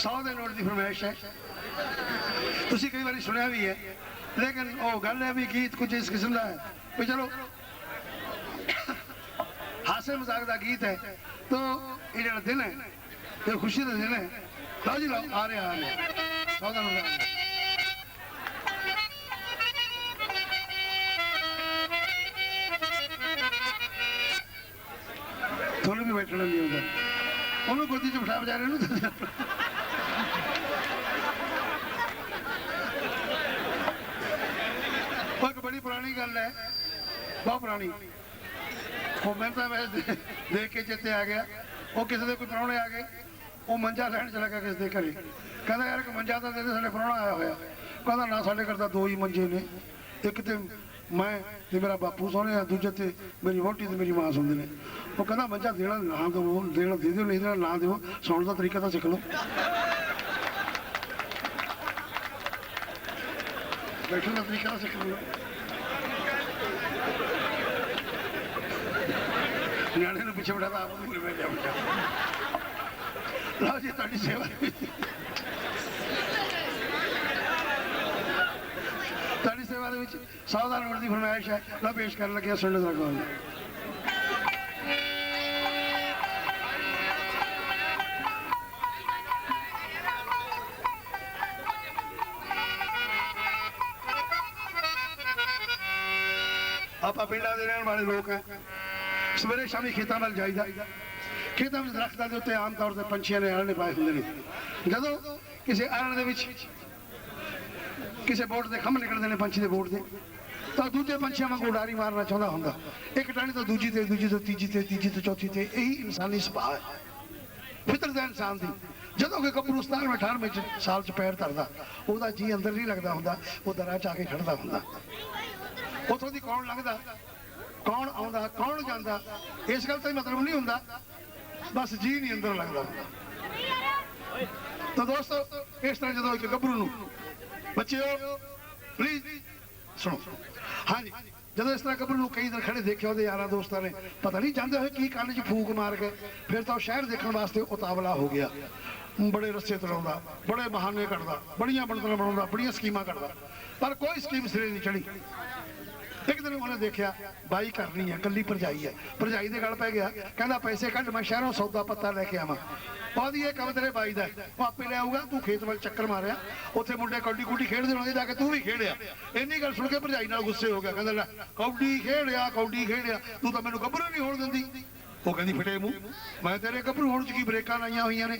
100 ਦੇ ਨੋਟ ਦੀ ਫਰਮਾਇਸ਼ ਹੈ। ਤੁਸੀਂ ਕਈ ਵਾਰੀ ਸੁਣਿਆ ਵੀ ਹੈ, ਲੇਕਿਨ ਉਹ ਗੱਲ ਹੈ ਵੀ ਗੀਤ ਕੁਝ ਇਸ ਕਿਸਮ ਦਾ ਹੈ ਵੀ ਚਲੋ, ਹਾਸੇ ਮਜ਼ਾਕ ਦਾ ਗੀਤ ਹੈ, ਤੋ ਇਹ ਜਿਹੜਾ ਦਿਨ ਹੈ, ਇਹ ਖੁਸ਼ੀ ਦਾ ਦਿਨ ਹੈ। ਲਓ ਜੀ, ਲਓ, ਆ ਰਿਹਾ ਆ ਰਿਹਾ। ਸੌਦਾ ਨੂੰ ਤੁਹਾਨੂੰ ਵੀ ਬੈਠਣਾ ਨਹੀਂ ਹੁੰਦਾ ਉਹਨੂੰ ਗੋਦੀ 'ਚ ਬਿਠਾ ਵਿਚਾਰੇ ਨੂੰ ਉਹ ਇੱਕ ਬੜੀ ਪੁਰਾਣੀ ਗੱਲ ਹੈ। ਬਹੁਤ ਪੁਰਾਣੀ। ਉਹ ਮੈਂ ਤਾਂ ਵੈਸੇ ਦੇਖ ਕੇ ਚਿੱਤੇ ਆ ਗਿਆ। ਉਹ ਕਿਸੇ ਦੇ ਕੋਈ ਪ੍ਰਾਹੁਣੇ ਆ ਗਏ। ਉਹ ਮੰਜਾ ਲੈਣ ਚਲਾ ਗਿਆ ਕਿਸੇ ਦੇ ਘਰੇ। ਕਹਿੰਦਾ, ਯਾਰ ਇੱਕ ਮੰਜਾ ਤਾਂ ਦੇ ਸਾਡੇ ਪ੍ਰਾਹੁਣਾ ਆਇਆ ਹੋਇਆ। ਕਹਿੰਦਾ, ਨਾ, ਸਾਡੇ ਘਰ ਤਾਂ ਦੋ ਹੀ ਮੰਜੇ ਨੇ। ਇੱਕ ਤੇ ਮੈਂ ਤੇ ਮੇਰਾ ਬਾਪੂ ਸੋਹਣੇ ਆ, ਦੂਜੇ ਤੇ ਮੇਰੀ ਵਹੁਟੀ ਤੇ ਮੇਰੀ ਮਾਂ ਸੌਂਦੇ ਨੇ। ਉਹ ਕਹਿੰਦਾ, ਮੰਜਾ ਦੇਣਾ ਨਾ ਦਿਓ ਦੇਣਾ ਦੇ ਦਿਓ, ਨਹੀਂ ਦੇਣਾ ਨਾ ਦਿਓ ਸੌਣ ਦਾ ਤਰੀਕਾ ਤਾਂ ਸਿੱਖ ਲਓ। ਬੈਠਣ ਦਾ ਤਰੀਕਾ ਸਿੱਖ ਲਓ। ਨਿਆਣੇ ਨੂੰ ਪਿੱਛੇ ਬਿਠਾਤਾ, ਆਪ ਨੂੰ ਮੂਰੇ ਬੈਠਾ ਬਿਠਾ। ਲਓ ਜੀ, ਤੁਹਾਡੀ ਸੇਵਾ। ਤੁਹਾਡੀ ਸੇਵਾ ਦੇ ਵਿੱਚ ਸਾਵਧਾਨ ਹੋਣ ਦੀ ਫਰਮਾਇਸ਼ ਹੈ। ਲਓ, ਪੇਸ਼ ਕਰਨ ਲੱਗਿਆ ਸੁਣਨ ਦਾ ਕੋਲ ਆਪਾਂ ਪਿੰਡਾਂ ਦੇ ਰਹਿਣ ਵਾਲੇ ਲੋਕ ਆ ਸਵੇਰੇ ਸ਼ਾਮੀ ਖੇਤਾਂ ਵੱਲ ਜਾਈਦਾ। ਖੇਤਾਂ ਵਿੱਚ ਦਰਖਤਾਂ ਦੇ ਉੱਤੇ ਆਮ ਤੌਰ ਤੇ ਪੰਛੀਆਂ ਨੇ ਆਲਣੇ ਪਾਏ ਹੁੰਦੇ ਨੇ। ਜਦੋਂ ਕਿਸੇ ਆਲਣ ਦੇ ਵਿੱਚ ਕਿਸੇ ਬੋਟ ਦੇ ਖੰਭ ਨਿਕਲਦੇ ਨੇ ਪੰਛੀ ਦੇ ਬੋਟ ਦੇ, ਤਾਂ ਦੂਜੇ ਪੰਛੀਆਂ ਵਾਂਗੂ ਉਡਾਰੀ ਮਾਰਨਾ ਚਾਹੁੰਦਾ ਹੁੰਦਾ। ਇੱਕ ਟਾਣੀ ਤੋਂ ਦੂਜੀ ਤੇ, ਦੂਜੀ ਤੋਂ ਤੀਜੀ ਤੇ, ਤੀਜੀ ਤੋਂ ਚੌਥੀ ਤੇ, ਇਹੀ ਇਨਸਾਨੀ ਸੁਭਾਅ ਹੈ। ਫਿਤਰਤ ਹੈ ਇਨਸਾਨ ਦੀ। ਜਦੋਂ ਕਿ ਗੱਭਰੂ 17ਵੇਂ 18ਵੇਂ ਸਾਲ ਚ ਪੈਰ ਧਰਦਾ, ਉਹਦਾ ਜੀ ਅੰਦਰ ਨਹੀਂ ਲੱਗਦਾ ਹੁੰਦਾ, ਉਹ ਦਰਾਂ ਚ ਆ ਕੇ ਖੜਦਾ ਹੁੰਦਾ। ਉਥੋਂ ਦੀ ਕੌਣ ਲੱਗਦਾ ਕੌਣ ਆਉਂਦਾ, ਕੌਣ ਜਾਂਦਾ, ਇਸ ਗੱਲ ਦਾ ਮਤਲਬ ਨਹੀਂ ਹੁੰਦਾ। ਬਸ ਜੀ ਨਹੀਂ ਅੰਦਰ ਲੱਗਦਾ। ਤਾਂ ਦੋਸਤੋ, ਇਸ ਤਰ੍ਹਾਂ ਜਦੋਂ ਇੱਕ ਗੱਭਰੂ ਨੂੰ ਬੱਚਿਓ ਪਲੀਜ਼ ਸੁਣੋ। ਹਾਂਜੀ, ਜਦੋਂ ਇਸ ਤਰ੍ਹਾਂ ਗੱਭਰੂ ਨੂੰ ਕਈ ਦਿਨ ਖੜੇ ਦੇਖਿਆ, ਉਹਦੇ ਯਾਰਾਂ ਦੋਸਤਾਂ ਨੇ, ਪਤਾ ਨਹੀਂ ਜਾਂਦੇ ਹੋਏ ਕੀ ਕੰਨ 'ਚ ਫੂਕ ਮਾਰ ਕੇ, ਫਿਰ ਤਾਂ ਉਹ ਸ਼ਹਿਰ ਦੇਖਣ ਵਾਸਤੇ ਉਤਾਵਲਾ ਹੋ ਗਿਆ। ਬੜੇ ਰਸਤੇ ਤਰਾਉਂਦਾ ਬੜੇ ਬਹਾਨੇ ਕੱਢਦਾ, ਬੜੀਆਂ ਬਣਤਰਾਂ ਬਣਾਉਂਦਾ, ਬੜੀਆਂ ਸਕੀਮਾਂ ਕੱਢਦਾ। ਪਰ ਕੋਈ ਸਕੀਮ ਸਿਰੇ ਨਹੀਂ ਚੜੀ ਇੱਕ ਦਿਨ ਉਹਨੇ ਦੇਖਿਆ ਬਾਈ ਕਰਨੀ ਹੈ ਕੱਲੀ ਭਰਜਾਈ ਹੈ ਭਰਜਾਈ ਦੇ ਗੱਲ ਪੈ ਗਿਆ। ਕਹਿੰਦਾ, ਪੈਸੇ ਕੱਢ, ਮੈਂ ਸ਼ਹਿਰੋਂ ਸੌਦਾ ਪੱਤਾ ਲੈ ਕੇ ਆਵਾਂ। ਉਹਦੀ ਇਹ ਕੰਮ ਤੇਰੇ ਬਾਈ ਦਾ ਉਹ ਆਪੇ ਲੈ ਆਊਗਾ, ਤੂੰ ਖੇਤ ਵੱਲ ਚੱਕਰ ਮਾਰਿਆ। ਉੱਥੇ ਮੁੰਡੇ ਕੌਡੀ ਕੁੱਡੀ ਖੇਡਦੇ ਹੋਣਗੇ ਜਾ ਕੇ ਤੂੰ ਵੀ ਖੇਡਿਆ। ਇੰਨੀ ਗੱਲ ਸੁਣ ਕੇ ਭਰਜਾਈ ਨਾਲ ਗੁੱਸੇ ਹੋ ਗਿਆ। ਕਹਿੰਦਾ, ਲੈ ਕੌਡੀ ਖੇਡਿਆ ਕੌਡੀ ਖੇਡਿਆ। ਤੂੰ ਤਾਂ ਮੈਨੂੰ ਗੱਭਰੂ ਨਹੀਂ ਹੋਣ ਦਿੰਦੀ। ਉਹ ਕਹਿੰਦੀ, ਫਟੇ ਮੂੰਹ। ਮੈਂ ਤੇਰੇ ਗੱਭਰੂ ਹੋਣ ਚ ਕੀ ਬ੍ਰੇਕਾਂ ਲਾਈਆਂ ਹੋਈਆਂ ਨੇ?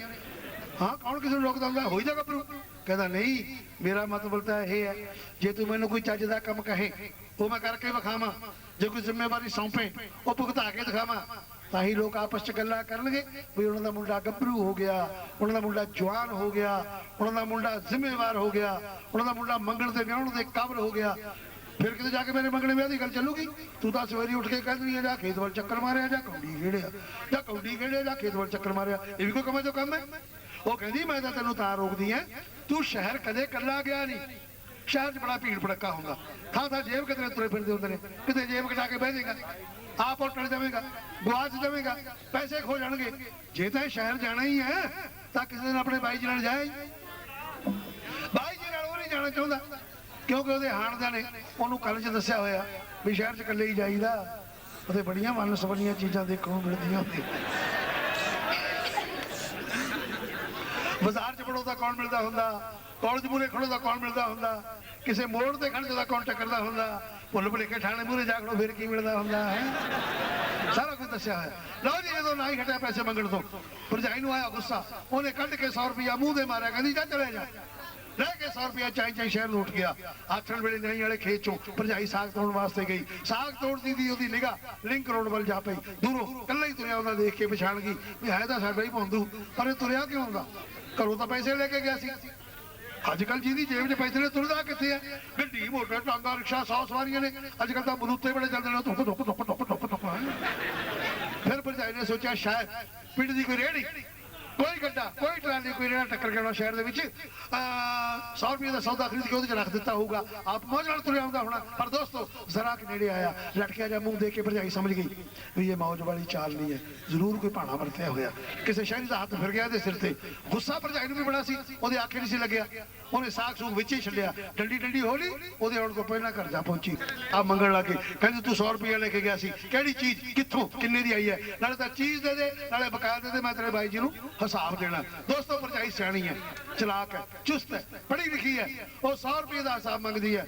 ਹਾਂ, ਕੌਣ ਕਿਸੇ ਨੂੰ ਰੋਕਦਾ ਹੁੰਦਾ? ਹੋਈ ਜਾ ਗੱਭਰੂ। ਕਹਿੰਦਾ, ਨਹੀਂ, ਮੇਰਾ ਮਤਲਬ ਤਾਂ ਇਹ ਹੈ, ਜੇ ਤੂੰ ਮੈਨੂੰ ਕੋਈ ਚੱਜ ਦਾ ਕੰਮ ਕਹੇ ਉਹ ਮੈਂ ਕਰਕੇ ਵਿਖਾਵਾਂ। ਜੇ ਕੋਈ ਜ਼ਿੰਮੇਵਾਰੀ ਸੌਂਪੇ, ਉਹ ਭੁਗਤਾ ਕੇ ਦਿਖਾਵਾਂ। ਤਾਂ ਹੀ ਲੋਕ ਆਪਸ ਚ ਗੱਲਾਂ ਕਰਨਗੇ ਵੀ ਉਹਨਾਂ ਦਾ ਮੁੰਡਾ ਗੱਭਰੂ ਹੋ ਗਿਆ, ਉਹਨਾਂ ਦਾ ਮੁੰਡਾ ਜਵਾਨ ਹੋ ਗਿਆ, ਉਹਨਾਂ ਦਾ ਮੁੰਡਾ ਜ਼ਿੰਮੇਵਾਰ ਹੋ ਗਿਆ, ਉਹਨਾਂ ਦਾ ਮੁੰਡਾ ਮੰਗਣ ਤੇ ਵਿਆਹਣ ਦੇ ਕਾਬਲ ਹੋ ਗਿਆ। ਫਿਰ ਕਿਤੇ ਜਾ ਕੇ ਮੇਰੇ ਮੰਗਣੇ ਵਿਆਹ ਦੀ ਗੱਲ ਚੱਲੂਗੀ? ਤੂੰ ਤਾਂ ਸਵੇਰੀ ਉੱਠ ਕੇ ਕਹਿੰਦੀ ਆ, ਜਾ ਖੇਤ ਵੱਲ ਚੱਕਰ ਮਾਰਿਆ, ਜਾਂ ਕੌਡੀ ਖੇੜਿਆ, ਜਾਂ ਕੌਡੀ ਖੇੜਿਆ, ਜਾਂ ਖੇਤ ਵੱਲ ਚੱਕਰ ਮਾਰਿਆ। ਇਹ ਵੀ ਕੋਈ ਕਮੇ ਜੋ ਕੰਮ ਹੈ? ਉਹ ਕਹਿੰਦੀ, ਮੈਂ ਤਾਂ ਤੈਨੂੰ ਤਾਂ ਰੋਕਦੀ ਐ। ਤੂੰ ਸ਼ਹਿਰ ਕਦੇ ਕੱਲਾ ਗਿਆ ਨਹੀਂ। ਸ਼ਹਿਰ 'ਚ ਬੜਾ ਭੀੜ ਭੜੱਕਾ ਹੁੰਦਾ। ਥਾਂ ਥਾਂ ਜੇਬ ਕਿਤੇ ਤੁਰੇ ਫਿਰਦੇ ਹੁੰਦੇ ਨੇ। ਕਿਤੇ ਜੇਬ ਕਟਾ ਕੇ ਬਹਿ ਜਾਏਗਾ। ਆਪ ਉੱਟਣ ਜਾਵੇਗਾ ਗੁਆਚ ਜਾਵੇਗਾ ਪੈਸੇ ਖੋ ਜਾਣਗੇ। ਜੇ ਤਾਂ ਸ਼ਹਿਰ ਜਾਣਾ ਹੀ ਹੈ, ਤਾਂ ਕਿਸੇ ਦਿਨ ਆਪਣੇ ਬਾਈ ਜੀ ਨਾਲ ਜਾਏ ਬਾਈ ਜੀ ਨਾਲ ਉਹ ਨਹੀਂ ਜਾਣਾ ਚਾਹੁੰਦਾ, ਕਿਉਂਕਿ ਉਹਦੇ ਹਾਣਦਿਆਂ ਨੇ, ਉਹਨੂੰ ਕੱਲ 'ਚ ਦੱਸਿਆ ਹੋਇਆ ਵੀ ਸ਼ਹਿਰ 'ਚ ਇਕੱਲੇ ਹੀ ਜਾਈਦਾ। ਉਹਦੇ ਬੜੀਆਂ ਮਨ ਸਬੰਧੀਆਂ ਚੀਜ਼ਾਂ ਦੇਖਣ ਨੂੰ ਮਿਲਦੀਆਂ ਹੁੰਦੀਆਂ। ਬਾਜ਼ਾਰ 'ਚ ਬੜੋ ਤਾਂ ਕੌਣ ਮਿਲਦਾ ਹੁੰਦਾ? ਕਾਲਜ ਮੂਰੇ ਖੜੋ ਦਾ ਕੌਣ ਮਿਲਦਾ ਹੁੰਦਾ? ਕਿਸੇ ਮੋੜ ਤੇ ਖੜ੍ਹ ਦਾ ਕੌਣ ਟੱਕਰਦਾ ਹੁੰਦਾ? ਭੁੱਲ ਭੁਲੇਖੇ ਠਾਣੇ ਮੂਰੇ ਜਾ ਖੜੋ, ਫਿਰ ਕੀ ਮਿਲਦਾ ਹੁੰਦਾ, ਹੈ? ਸਾਰਾ ਕੁਝ ਦੱਸਿਆ ਹੈ ਲਓ ਜੀ ਜਦੋਂ ਨਾ ਹਟਿਆ ਪੈਸੇ ਮੰਗਣ ਤੋਂ। ਭਰਜਾਈ ਨੂੰ ਆਇਆ ਗੁੱਸਾ। ਉਹਨੇ ਕੱਢ ਕੇ 100 ਰੁਪਇਆ ਮੂੰਹ ਦੇ ਮਾਰਿਆ, ਕਹਿੰਦੀ, ਜਾ ਚਲੇ ਜਾ। ਲੈ ਕੇ 100 ਰੁਪਇਆ ਚਾਈ ਚਾਈ ਸ਼ਹਿਰ ਨੂੰ ਉੱਠ ਗਿਆ। ਆਥਣ ਵੇਲੇ ਨਹੀਂ ਵਾਲੇ ਖੇਤ ਚੋਂ ਭਰਜਾਈ ਸਾਗ ਤੋੜਨ ਵਾਸਤੇ ਗਈ। ਸਾਗ ਤੋੜਦੀ ਦੀ ਉਹਦੀ ਨਿਗਾਹ ਲਿੰਕ ਰੋਡ ਵੱਲ ਜਾ ਪਈ। ਦੂਰੋਂ ਕੱਲਾ ਹੀ ਤੁਰਿਆ ਉਹਦਾ ਦੇਖ ਕੇ ਪਛਾਣ ਗਈ ਵੀ ਹੈ ਤਾਂ ਸਾਡਾ ਹੀ ਪੌਂਦੂ ਪਰ ਇਹ ਤੁਰਿਆ ਕਿਉਂ ਹੁੰਦਾ? ਘਰੋਂ ਤਾਂ ਪੈਸੇ ਲੈ ਕੇ ਗਿਆ ਸੀ। ਅੱਜ ਕੱਲ ਜਿਹਦੀ ਜੇਬ 'ਚ ਪੈਸੇ ਨੇ ਤੁਰਦਾ ਕਿੱਥੇ ਹੈ ਗੱਡੀ ਮੋਟਰ, ਟਾਂਗਾ, ਰਿਕਸ਼ਾ 100 ਸਵਾਰੀਆਂ ਨੇ। ਅੱਜ ਕੱਲ ਤਾਂ ਬਲੂਤੇ ਬੜੇ ਚੱਲਦੇ ਨੇ, ਧੁੱਪ ਧੁੱਪ ਧੁੱਪ ਧੁੱਪ ਧੁੱਪ ਧੁੱਪ ਫਿਰ ਭਰਜਾਈ ਨੇ ਸੋਚਿਆ, ਸ਼ਾਇਦ ਪਿੰਡ ਦੀ ਕੋਈ ਰੇੜੀ ਕੋਈ ਗੱਡਾ ਕੋਈ ਟਰਾਲੀ, ਕੋਈ ਰੇੜਾ ਟੱਕਰ ਗਿਆ ਸ਼ਹਿਰ ਦੇ ਵਿੱਚ, ਅਹ 100 ਰੁਪਏ ਦਾ ਸੌਦਾ ਖਰੀਦ ਕੇ ਉਹਦੇ ਚ ਰੱਖ ਦਿੱਤਾ ਹੋਊਗਾ। ਆਪ ਮੌਜ ਨਾਲ ਤੁਰਿਆ ਆਉਂਦਾ ਹੋਣਾ। ਪਰ ਦੋਸਤੋ, ਜ਼ਰਾ ਕਿ ਨੇੜੇ ਆਇਆ, ਲਟਕਿਆ ਜਾਂ ਮੂੰਹ ਦੇਖ ਕੇ ਭਰਜਾਈ ਸਮਝ ਗਈ ਵੀ ਇਹ ਮੌਜ ਵਾਲੀ ਚਾਲ ਨਹੀਂ ਹੈ। ਜ਼ਰੂਰ ਕੋਈ ਭਾਣਾ ਵਰਤਿਆ ਹੋਇਆ। ਕਿਸੇ ਸ਼ਹਿਰੀ ਦਾ ਹੱਥ ਫਿਰ ਗਿਆ ਇਹਦੇ ਸਿਰ ਤੇ। ਗੁੱਸਾ ਭਰਜਾਈ ਨੂੰ ਵੀ ਬੜਾ ਸੀ। ਉਹਦੇ ਆਖੇ ਨਹੀਂ ਸੀ ਲੱਗਿਆ। ਉਹਨੇ ਸਾਗ ਸੂਗ ਵਿੱਚ ਹੀ ਛੱਡਿਆ ਡੰਡੀ ਡੰਡੀ ਹੋਲੀ ਉਹਦੇ ਆਉਣ ਤੋਂ ਪਹਿਲਾਂ ਘਰ ਜਾ ਪਹੁੰਚੀ। ਆ ਮੰਗਣ ਲੱਗੇ ਕਹਿੰਦੇ, ਤੂੰ 100 ਰੁਪਏ ਲੈ ਕੇ ਗਿਆ ਸੀ। ਕਿਹੜੀ ਚੀਜ਼? ਕਿੱਥੋਂ? ਕਿੰਨੇ ਦੀ ਆਈ ਹੈ? ਨਾਲੇ ਤਾਂ ਚੀਜ਼ ਦੇ ਦੇ, ਨਾਲੇ ਬਕਾਇਆ ਦੇ ਦੇ ਮੈਂ ਤੇਰੇ ਬਾਈ ਜੀ ਨੂੰ। ਹਿਸਾਬ ਦੇਣਾ। ਦੋਸਤੋ, ਭਰਜਾਈ ਸਿਆਣੀ ਹੈ, ਚਲਾਕ ਹੈ, ਚੁਸਤ ਹੈ, ਪੜ੍ਹੀ ਲਿਖੀ ਹੈ। ਉਹ 100 ਰੁਪਏ ਦਾ ਹਿਸਾਬ ਮੰਗਦੀ ਹੈ।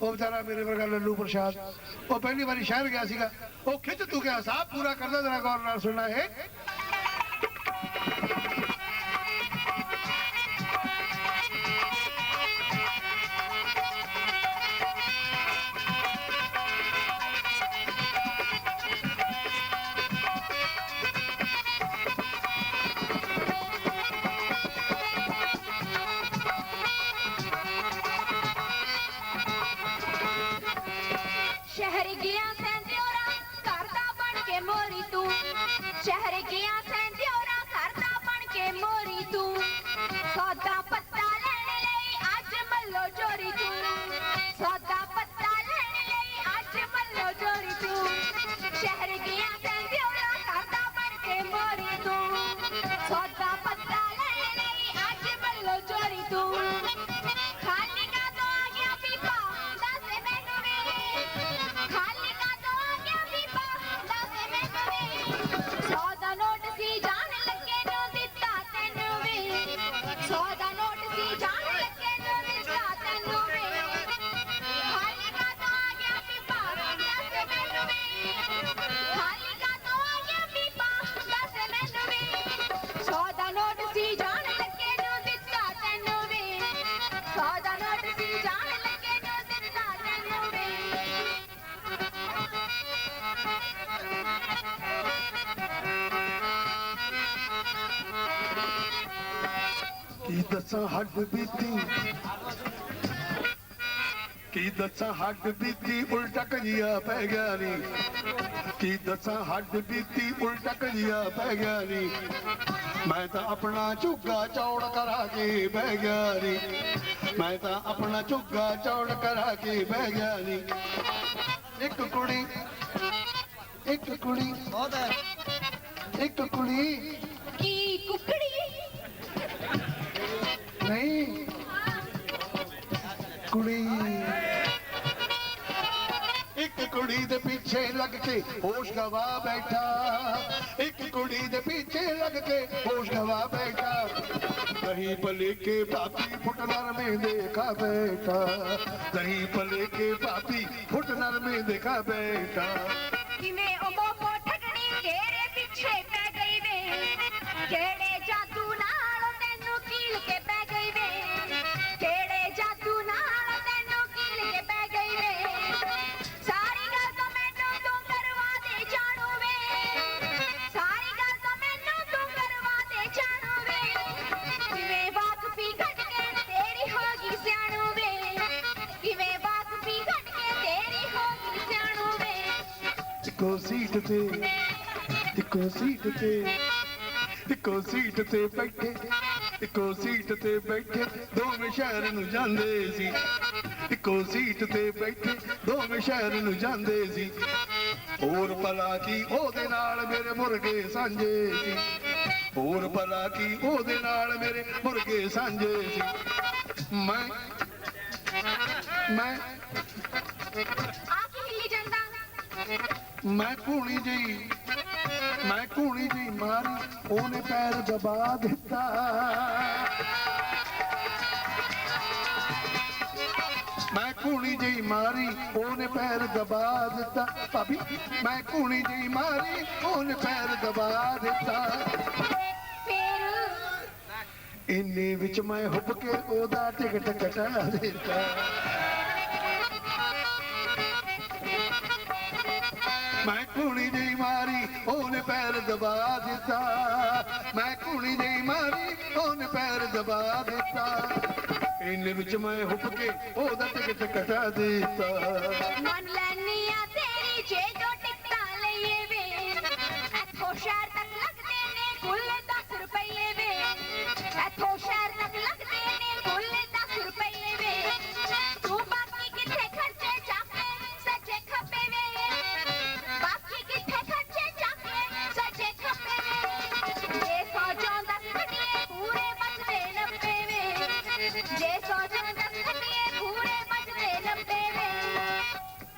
ਉਹ ਵਿਚਾਰਾ ਮੇਰੇ ਵਰਗਾ ਲੱਲੂ ਪ੍ਰਸ਼ਾਦ। ਉਹ ਪਹਿਲੀ ਵਾਰੀ ਸ਼ਹਿਰ ਗਿਆ ਸੀਗਾ। ਉਹ ਖਿੱਚ ਤੂੰ ਗਿਆ ਹਿਸਾਬ ਪੂਰਾ ਕਰਦਾ ਜਰਾ ਗੌਰ ਨਾਲ ਸੁਣਨਾ ਇਹ। ਸੌਦਾ ਕੀ ਦੱਸਾਂ ਹੱਡ ਬੀਤੀ? ਕੀ ਦੱਸਾਂ ਹੱਡ ਬੀਤੀ? ਉਲਟਾ ਕਜੀਆ ਪੈ ਗਿਆ ਨੀ। ਕੀ ਦੱਸਾਂ ਹੱਡ ਬੀਤੀ? ਉਲਟਾ ਕਜੀਆ ਪੈ ਗਿਆ ਨੀ। ਮੈਂ ਤਾਂ ਆਪਣਾ ਝੁੱਗਾ ਚੌੜ ਕਰਾ ਕੇ ਬਹਿ ਗਿਆ ਨੀ। ਮੈਂ ਤਾਂ ਆਪਣਾ ਝੁੱਗਾ ਚੌੜ ਕਰਾ ਕੇ ਬਹਿ ਗਿਆ ਨੀ। ਇੱਕ ਕੁੜੀ ਇੱਕ ਕੁੜੀ। ਬਹੁਤ ਹੈ। ਇੱਕ ਕੁੜੀ। ਨਹੀਂ। ਕੁੜੀ। ਇੱਕ ਕੁੜੀ ਦੇ ਪਿੱਛੇ ਲੱਗ ਕੇ ਹੋਸ਼ ਗਵਾ ਬੈਠਾ। ਇੱਕ ਕੁੜੀ ਦੇ ਪਿੱਛੇ ਲੱਗ ਕੇ ਹੋਸ਼ ਗਵਾ ਬੈਠਾ। ਦਹੀਂ ਭਲੇ ਕੇ ਪਾਪੀ ਫੁੱਟ ਨਰਮੇ ਦੇਖਾ ਬੈਠਾ। ਦਹੀਂ ਭਲੇ ਕੇ ਪਾਪੀ ਫੁੱਟ ਨਰਮੇ ਦੇਖਾ ਬੈਠਾ। ਕਿਵੇਂ ਉਹ ਸੀਟ ਤੇ, ਇੱਕੋ ਸੀਟ ਤੇ, ਇੱਕੋ ਸੀਟ ਤੇ ਬੈਠੇ, ਇੱਕੋ ਸੀਟ ਤੇ ਬੈਠੇ, ਦੋਵੇਂ ਸ਼ਹਿਰ ਨੂੰ ਜਾਂਦੇ ਸੀ। ਇੱਕੋ ਸੀਟ ਤੇ ਬੈਠੇ, ਦੋਵੇਂ ਸ਼ਹਿਰ ਨੂੰ ਜਾਂਦੇ ਸੀ। ਹੋਰ ਭਲਾ ਕੀ ਉਹਦੇ ਨਾਲ ਮੇਰੇ ਮੁਰਗੇ ਸਾਂਝੇ ਸੀ। ਹੋਰ ਭਲਾ ਕੀ ਉਹਦੇ ਨਾਲ ਮੇਰੇ ਮੁਰਗੇ ਸਾਂਝੇ ਸੀ। ਮੈਂ ਮੈਂ ਆ ਕੀ ਹਿੱਲੀ ਜਾਂਦਾ। ਮੈਂ ਕੂਣੀ ਜੀ ਮੈਂ ਕੂਣੀ ਜੀ ਮਾਰੀ ਉਹਨੇ ਪੈਰ ਦਬਾ ਦਿੱਤਾ। ਮੈਂ ਕੂਣੀ ਜੀ ਮਾਰੀ ਉਹਨੇ ਪੈਰ ਦਬਾ ਦਿੱਤਾ। ਭਾਬੀ ਮੈਂ ਕੂਣੀ ਜੀ ਮਾਰੀ ਉਹਨੇ ਪੈਰ ਦਬਾ ਦਿੱਤਾ। ਇੰਨੇ ਵਿੱਚ ਮੈਂ ਹੁੱਬ ਕੇ ਉਹਦਾ ਟਿਕਟ ਕਟਾ ਦਿੱਤਾ। ਮੈਂ ਕੁਣੀ ਦੀ ਮਾਰੀ, ਉਹਨੇ ਪੈਰ ਦਬਾ ਦਿੱਤਾ। ਮੈਂ ਕੁਣੀ ਜਿਹੀ ਮਾਰੀ, ਉਹਨੇ ਪੈਰ ਦਬਾ ਦਿੱਤਾ। ਇੰਨੇ ਵਿੱਚ ਮੈਂ ਹੁੱਪ ਕੇ ਉਹਦਾ ਟਿਕਟ ਕਟਾ ਦਿੱਤਾ। ਮਨ ਲੈਨੀ ਜੇ ਸੋਚਣ ਦਸਤੀਏ ਪੂਰੇ ਮਜਦੇ ਲੰਬੇ ਵੇ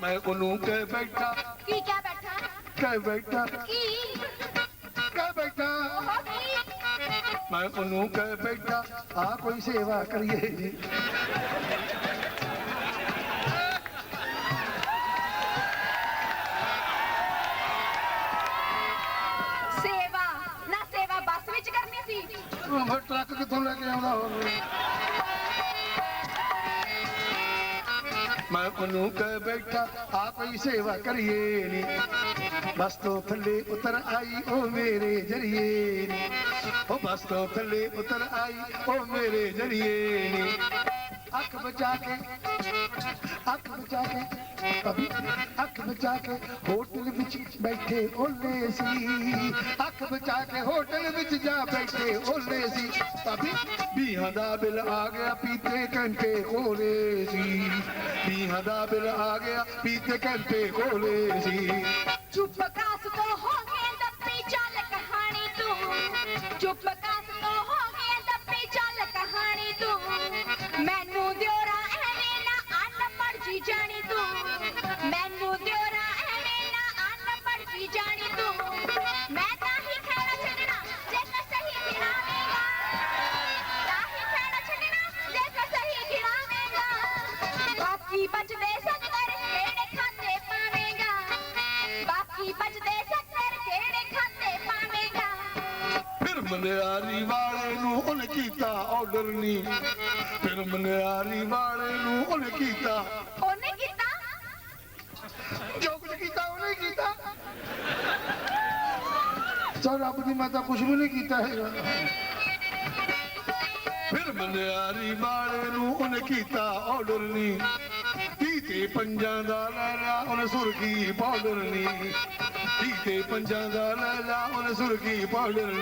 ਮੈਂ ਉਹਨੂੰ ਕਹਿ ਬੈਠਾ। ਕੀ ਕਹਿ ਬੈਠਾ? ਕਹਿ ਬੈਠਾ। ਕੀ? ਕਹਿ ਬੈਠਾ। ਉਹ ਕੀ? ਮੈਂ ਉਹਨੂੰ ਕਹਿ ਬੈਠਾ। ਆ ਕੋਈ ਸੇਵਾ ਕਰੀਏ। ਜੀ ਸੇਵਾ। ਨਾ ਸੇਵਾ ਬੱਸ ਵਿੱਚ ਕਰਨੀ ਸੀ। ਟਰੱਕ ਕਿੱਥੋਂ ਲੈ ਕੇ ਆਉਂਦਾ ਮੈਂ ਉਹਨੂੰ ਕਹਿ ਬੈਠਾ, ਆਪ ਹੀ ਸੇਵਾ ਕਰੀਏ ਨੀ। ਬਸ ਤੋਂ ਥੱਲੇ ਉਤਰ ਆਈ, ਉਹ ਮੇਰੇ ਜਰੀਏ ਨੀ। ਉਹ ਬਸ ਤੋਂ ਥੱਲੇ ਉਤਰ ਆਈ, ਉਹ ਮੇਰੇ ਜਰੀਏ ਨੀ। ਅੱਖ ਬਚਾ ਕੇ ਅੱਖ ਬਚਾ ਕੇ ਕਭੀ ਅੱਖ ਬਚਾ ਕੇ ਹੋਟਲ ਵਿੱਚ ਬੈਠੇ ਓਲੇ ਸੀ। ਅੱਖ ਬਚਾ ਕੇ ਹੋਟਲ ਵਿੱਚ ਜਾ ਬੈਠੇ ਓਲੇ ਸੀ। ਕਭੀ ਵੀਹਾਂ ਦਾ ਬਿੱਲ ਆ ਗਿਆ, ਪੀਤੇ ਘੰਟੇ ਕੋਲੇ ਸੀ। ਵੀਹਾਂ ਦਾ ਬਿੱਲ ਆ ਗਿਆ, ਪੀਤੇ ਘੰਟੇ ਕੋਲੇ ਸੀ। ਚੁੱਪ ਕਾਸ ਤੋਂ ਹੋ ਗਏ ਦੱਪੀ ਚੱਲ ਕਹਾਣੀ ਤੂੰ। ਚੁੱਪ ਕਾਸ ਅਨਪੜ੍ਹ ਜਾਣੀ ਤੂੰ। ਮੈਨੂੰ ਦਿਓਰਾ ਐਵੇਂ ਨਾ ਅਨਪੜ੍ਹ ਜੀ ਜਾਣੀ ਤੂੰ। ਮੈਂ ਤਾਂ ਹੀ ਖੇੜਾ ਛੱਡਣਾ, ਜੇ ਕਾ ਸਹੀ ਗਿਣਾਵੇਂਗਾ। ਤਾਂ ਹੀ ਖੇੜਾ ਛੱਡਣਾ, ਜੇ ਕਾ ਸਹੀ ਗਿਣਾਵੇਂਗਾ। ਬਾਕੀ ਬਚਦੇ ਸੱਤਰ ਕਿਹੜੇ ਖਾਤੇ ਪਾਵੇਂਗਾ। ਬਾਕੀ ਬਚਦੇ ਸੱਤਰ ਕਿਹੜੇ ਖਾਤੇ ਪਾਵੇਂਗਾ। ਫਿਰ ਮਨਿਆਰੀ ਵਾਲੇ ਨੂੰ ਉਹਨੇ ਕੀਤਾ ਆਰਡਰ ਨਹੀਂ ਫਿਰ ਮਨਿਆਰੀ ਵਾਲੇ ਨੂੰ ਉਹਨੇ ਕੀਤਾ ਜੋ ਕੁਝ ਕੀਤਾ ਉਹਨੇ ਕੀਤਾ ਸੋ ਰੱਬ ਦੀ, ਮੈਂ ਤਾਂ ਕੁਝ ਵੀ ਨਹੀਂ ਕੀਤਾ ਹੈਗਾ। ਫਿਰ ਮੰਨਿਆਰੀ ਵਾਲੇ ਨੂੰ ਉਹਨੇ ਕੀਤਾ ਆਰਡਰ ਨਹੀਂ ਕੀਤੇ ਪੰਜਾਂ ਦਾ ਲੈ ਲਿਆ, ਉਹਨੇ ਸੁਰਗੀ ਪਾਊਡਰ ਨਹੀਂ ਕੀਤੇ ਪੰਜਾਂ ਦਾ ਲੈ ਲਿਆ ਸੁਰਗੀ ਪਾਊਡਰ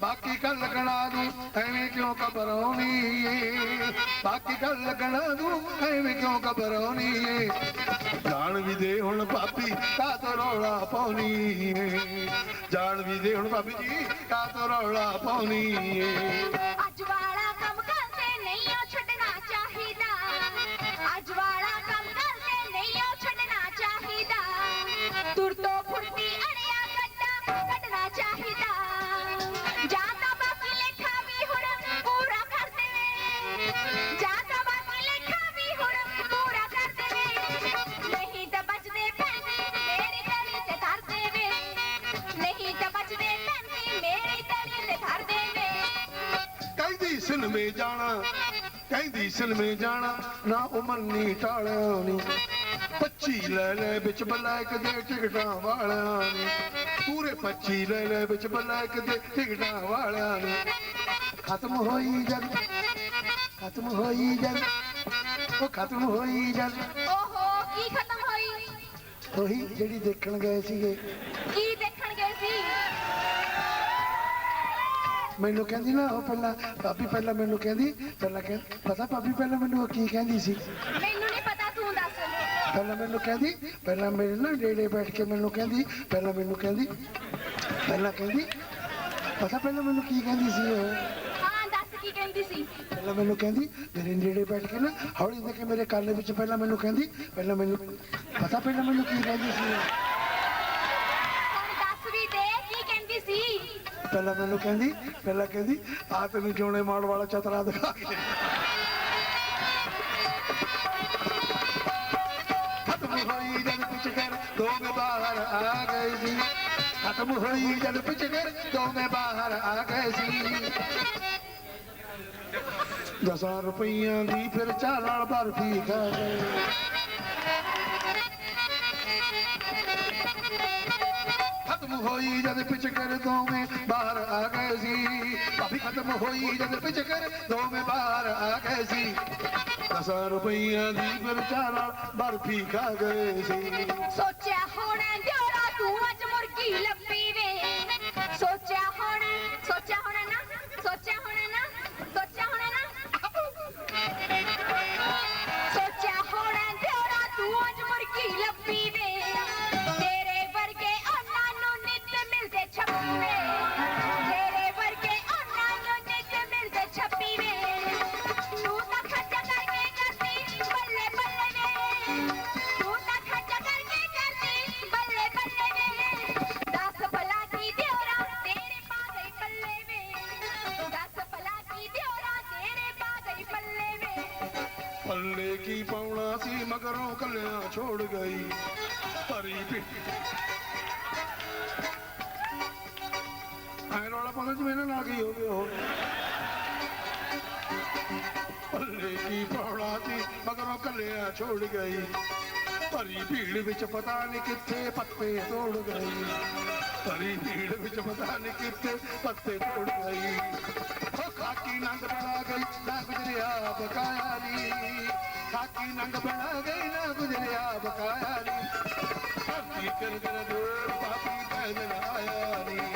ਬਾਕੀ ਗੱਲ ਲੱਗਣਾ ਨੂੰ ਐਵੇਂ ਕਿਉਂ ਘਬਰਾਉਣੀ ਬਾਕੀ ਗੱਲ ਲੱਗਣਾ ਨੂੰ ਐਵੇਂ ਕਿਉਂ ਘਬਰਾਉਣੀ ਏ? ਜਾਣ ਵੀ ਦੇ ਹੁਣ ਭਾਬੀ ਕਾ ਤੋਂ ਰੌਲਾ ਪਾਉਣੀ ਜਾਣ ਵੀ ਦੇ ਹੁਣ ਭਾਬੀ ਜੀ ਕਾ ਤੋਂ ਰੌਲਾ ਪਾਉਣੀ ਅੱਜ ਵਾਲਾ ਜਾਣਾ ਕਹਿੰਦੀ ਸਿਨਮੇ ਜਾਣਾ ਨਾ ਉਹ ਮੰਨੀ ਟਾਲਿਆਣੀ 25 ਲੈ ਲੈ ਵਿੱਚ ਬਲੈਕ ਦੇ ਟਿਕਟਾਂ ਵਾਲਿਆਂ ਨੇ। ਪੂਰੇ 25 ਲੈ ਲੈ ਵਿੱਚ ਬਲੈਕ ਦੇ ਟਿਕਟਾਂ ਵਾਲਿਆਂ ਨੇ। ਖਤਮ ਹੋਈ ਜਦ ਖਤਮ ਹੋਈ ਜਦ ਉਹ ਖਤਮ ਹੋਈ ਜਦ ਓਹੋ ਕੀ ਖਤਮ ਹੋਈ? ਉਹੀ ਜਿਹੜੀ ਦੇਖਣ ਗਏ ਸੀਗੇ। ਕੀ ਮੈਨੂੰ ਕਹਿੰਦੀ ਨਾ ਉਹ ਪਹਿਲਾਂ ਭਾਬੀ ਪਹਿਲਾਂ ਮੈਨੂੰ ਕਹਿੰਦੀ ਪਹਿਲਾਂ ਕਹਿੰਦੀ ਪਤਾ ਭਾਬੀ ਪਹਿਲਾਂ ਮੈਨੂੰ ਉਹ ਕੀ ਕਹਿੰਦੀ ਸੀ? ਮੈਨੂੰ ਨਹੀਂ ਪਤਾ ਤੂੰ ਦੱਸ। ਪਹਿਲਾਂ ਮੈਨੂੰ ਕਹਿੰਦੀ ਪਹਿਲਾਂ ਮੇਰੇ ਨਾਲ ਡੇੜੇ ਬੈਠ ਕੇ ਮੈਨੂੰ ਕਹਿੰਦੀ ਪਹਿਲਾਂ ਮੈਨੂੰ ਕਹਿੰਦੀ ਪਹਿਲਾਂ ਕਹਿੰਦੀ ਪਤਾ ਪਹਿਲਾਂ ਮੈਨੂੰ ਕੀ ਕਹਿੰਦੀ ਸੀ ਉਹ? ਹਾਂ ਦੱਸ ਕੀ ਕਹਿੰਦੀ ਸੀ? ਪਹਿਲਾਂ ਮੈਨੂੰ ਕਹਿੰਦੀ ਮੇਰੇ ਨੇੜੇ ਬੈਠ ਕੇ ਨਾ ਹੌਲੀ ਦੇ ਕੇ ਮੇਰੇ ਕੰਨ ਵਿੱਚ ਪਹਿਲਾਂ ਮੈਨੂੰ ਕਹਿੰਦੀ ਪਹਿਲਾਂ ਮੈਨੂੰ ਪਤਾ ਪਹਿਲਾਂ ਮੈਨੂੰ ਕੀ ਕਹਿੰਦੀ ਸੀ ਉਹ? ਪਹਿਲਾਂ ਮੈਨੂੰ ਕਹਿੰਦੀ, ਪਹਿਲਾਂ ਕਹਿੰਦੀ, ਆ ਤੈਨੂੰ ਜੋਣੇ ਮਾਰ ਵਾਲਾ ਚਤਰਾ ਦਿਖਾ ਕੇ। ਖਤਮ ਹੋਈ ਜਦ ਪਿੱਛੇ ਦੋਵੇਂ ਬਾਹਰ ਆ ਗਏ ਸੀ। ਖਤਮ ਹੋਈ ਜਦ ਪਿੱਛੇ ਦੋਵੇਂ ਬਾਹਰ ਆ ਗਏ ਸੀ। ਦਸਾਂ ਰੁਪਈਆਂ ਦੀ ਫਿਰ ਚਾਹ ਬਰਫੀ ਖਾ ਗਏ ਖਤਮ ਹੋਈ ਜਦ ਪਿੱਛੇ ਕਰ ਦੋਵੇਂ ਬਾਹਰ ਆ ਗਏ ਸੀ। ਭਾਬੀ ਖਤਮ ਹੋਈ ਜਦ ਪਿੱਛੇ ਕਰ ਦੋਵੇਂ ਬਾਹਰ ਆ ਗਏ ਸੀ। ਦਸਾਂ ਰੁਪਈਆਂ ਦੀ ਫਿਰ ਚਾਹ ਬਰਫੀ ਖਾ ਗਏ ਸੀ। ਸੋਚਿਆ ਹੋਣਾ ਦਿਓਰਾ ਤੂੰ ਅੱਜ ਮੁਰਗੀ ਲੱਭੀ। ਪੱਲੇ ਕੀ ਪਾਉਣਾ ਸੀ, ਮਗਰੋਂ ਕੱਲਿਆਂ ਛੋੜ ਗਈ। ਭਰੀ ਭੀੜ ਵਿੱਚ ਪਤਾ ਨਹੀਂ ਕਿੱਥੇ ਪੱਤੇ ਤੋੜ ਗਈ। ਭਰੀ ਭੀੜ ਵਿੱਚ ਪਤਾ ਨਹੀਂ ਕਿੱਥੇ ਪੱਤੇ ਤੋੜ ਗਈ। ਹੋ ਖਾਕੀ ਨੰਗ ਬਣਾ ਗਈ, ਨਾ ਗੁਜਰਿਆ ਬਕਾਇਆ ਨੀ। ਖਾਕੀ ਨੰਗ ਬਣਾ ਗਈ, ਨਾ ਗੁਜਰਿਆ ਬਕਾਇਆ ਨੀ। ਧਰਤੀ ਕਰ ਕਰ ਦੋ ਪਾਪੀ ਪੈਦਲ